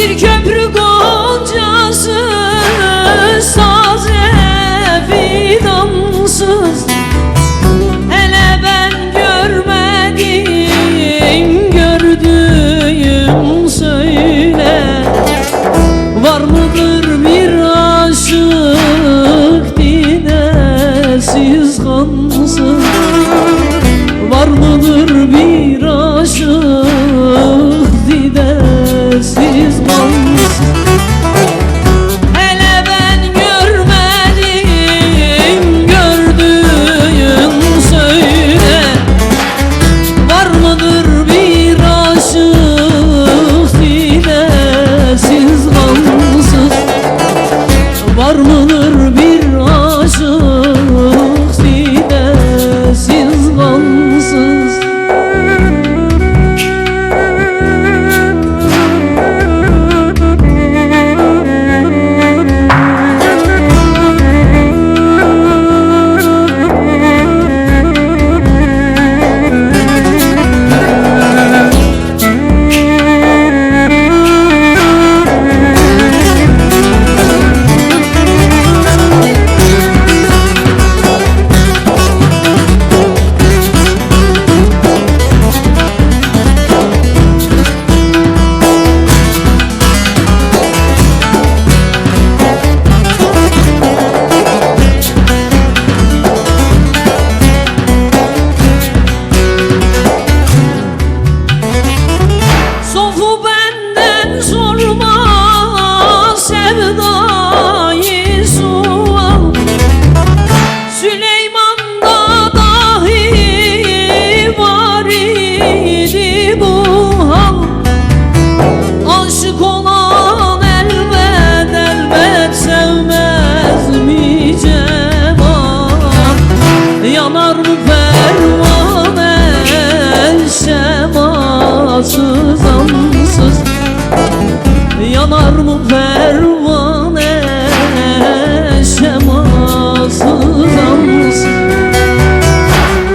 Bir köprü goncası Saz evi damsız Hele ben görmedim Gördüğüm söyle Var mıdır bir aşık Dinesiz kansız? yanar mı pervane Şemasız ansız? Yanar mı pervane Şemasız ansız?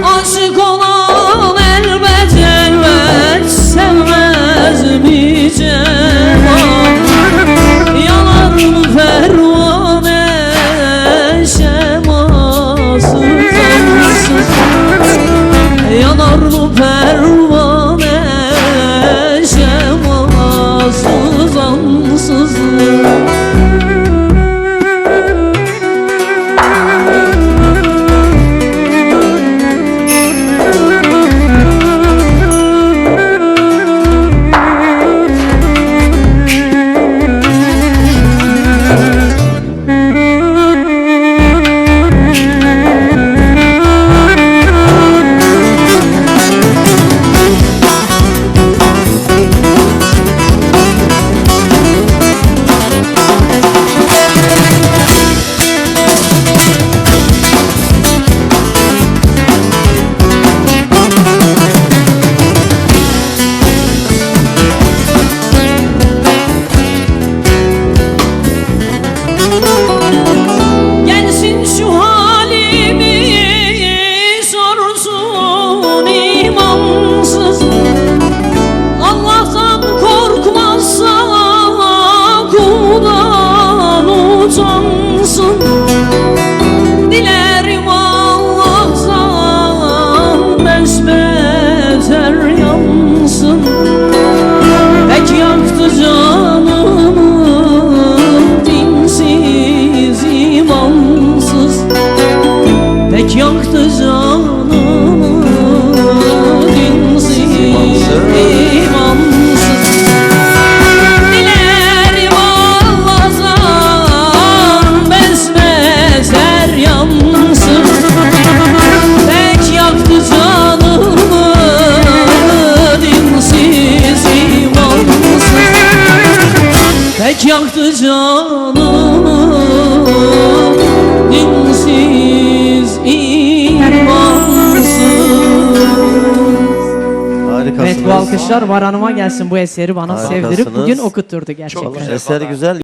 Aşık olan elbet elbet Sevmez mi cevap yaktı canımı. Dinsiz, imansız. Evet bu alkışlar Var Hanım'a gelsin. Bu eseri bana sevdirip bugün okutturdu gerçekten. Çok eser güzel.